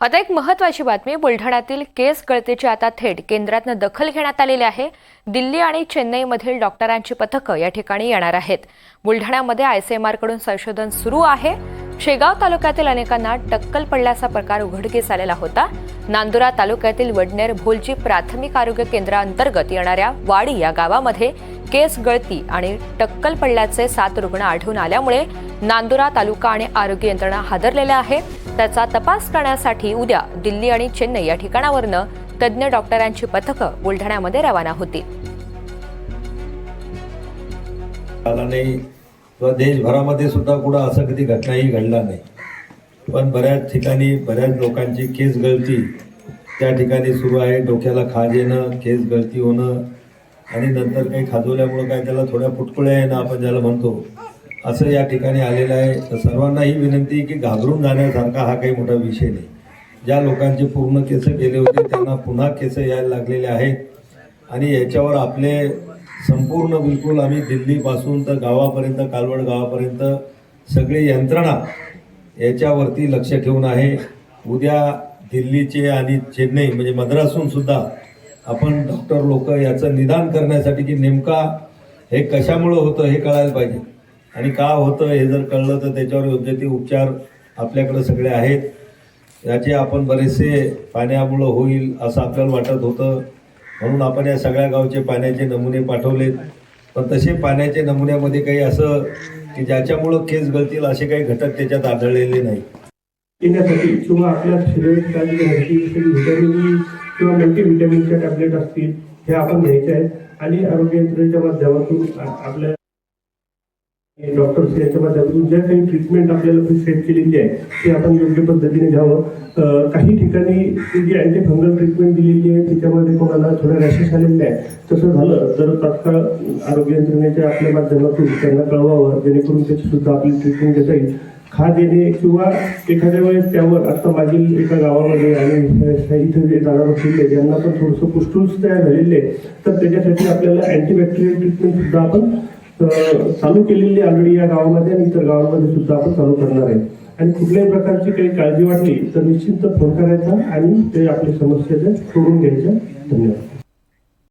आता एक महत्वाची बातमी बुलढाण्यातील केस गळतीची आता थेट केंद्रातनं दखल घेण्यात आलेली आहे. दिल्ली आणि चेन्नईमधील डॉक्टरांची पथकं या ठिकाणी येणार आहेत. बुलढाण्यामध्ये आयसीएमआरकडून संशोधन सुरू आहे. शेगाव तालुक्यातील अनेकांना टक्कल पडल्याचा प्रकार उघडकीस आलेला होता. नांदुरा तालुक्यातील वडनेर भोलजी प्राथमिक आरोग्य केंद्राअंतर्गत येणाऱ्या वाडी या गावामध्ये केस गळती आणि टक्कल पडल्याचे सात रुग्ण आढळून आल्यामुळे नांदुरा तालुका आणि आरोग्य यंत्रणा हादरलेल्या आहे त्याचा तपास करण्यासाठी उद्या दिल्ली आणि चेन्नई या ठिकाणावरनं तज्ज्ञ डॉक्टरांची पथकं बुलढाण्यामध्ये रवाना होतील. आला नाही किंवा देशभरामध्ये सुद्धा कुठं असं कधी घटनाही घडला नाही. पण बऱ्याच ठिकाणी बऱ्याच लोकांची केस गळती त्या ठिकाणी सुरू आहे. डोक्याला खाज येणं केस गळती होणं आणि नंतर काही खाजवल्यामुळं काय त्याला थोड्या फुटकुळ्या येणं आपण ज्याला म्हणतो असं या ठिकाणी आलेलं आहे. तर सर्वांना ही विनंती आहे की घाबरून जाण्यासारखा हा काही मोठा विषय नाही. ज्या लोकांचे पूर्ण केस गेले होते त्यांना पुन्हा केस यायला लागलेले आहेत. आणि याच्यावर आपले संपूर्ण बिलकुल आम्ही दिल्लीपासून तर गावापर्यंत कालवड गावापर्यंत सगळी यंत्रणा याच्यावरती लक्ष ठेवून आहे. उद्या दिल्लीचे आणि चेन्नई म्हणजे मद्रासून सुद्धा आपण डॉक्टर लोक याचं निदान करण्यासाठी की नेमका हे कशामुळं होतं हे कळायला पाहिजे. आणि का होतं हे जर कळलं तर त्याच्यावर योग्य ते उपचार आपल्याकडे सगळे आहेत. याचे आपण बरेचसे पाण्यामुळं होईल असं आपल्याला वाटत होतं. म्हणून आपण या सगळ्या गावचे पाण्याचे नमुने पाठवलेत. पण तसे पाण्याच्या नमुन्यामध्ये काही असं की ज्याच्यामुळं केस गळतील असे काही घटक त्याच्यात आढळलेले नाही. येण्यासाठी किंवा आपल्या शरीराची व्हिटॅमिन किंवा मल्टी व्हिटॅमिनच्या टॅबलेट असतील हे आपण घ्यायचे आहेत. आणि आरोग्य यंत्रणेच्या माध्यमातून आपल्या डॉक्टर्स याच्या माध्यमातून ज्या काही ट्रीटमेंट आपल्याला प्रिस्क्राईब केलेली आहे ते आपण योग्य पद्धतीने घ्यावं. काही ठिकाणी जी अँटीफंगल ट्रीटमेंट दिलेली आहे त्याच्यामध्ये कोणाला थोड्या रॅशेस आलेले आहे तसं झालं तर तात्काळ आरोग्य यंत्रणेच्या आपल्या माध्यमातून त्यांना कळवावं जेणेकरून त्याची सुद्धा आपली ट्रीटमेंट घेता येईल. खाद येणे किंवा एखाद्या वेळेस त्यावर आता मागील एका गावामध्ये आणि इथे जे जाणार असलेले ज्यांना पण थोडंसं पुस्टूल्स तयार झालेले आहे, तर त्याच्यासाठी आपल्याला अँटीबॅक्टेरियल ट्रीटमेंट सुद्धा आपण चालू केलेली ऑलरेडी या गावामध्ये आणि इतर गावामध्ये सुद्धा आपण चालू करणार आहे. आणि कुठल्याही प्रकारची काही काळजी वाटली तर निश्चित फोन करायचा आणि ते आपली समस्या सोडून घ्यायच्या धन्यवाद.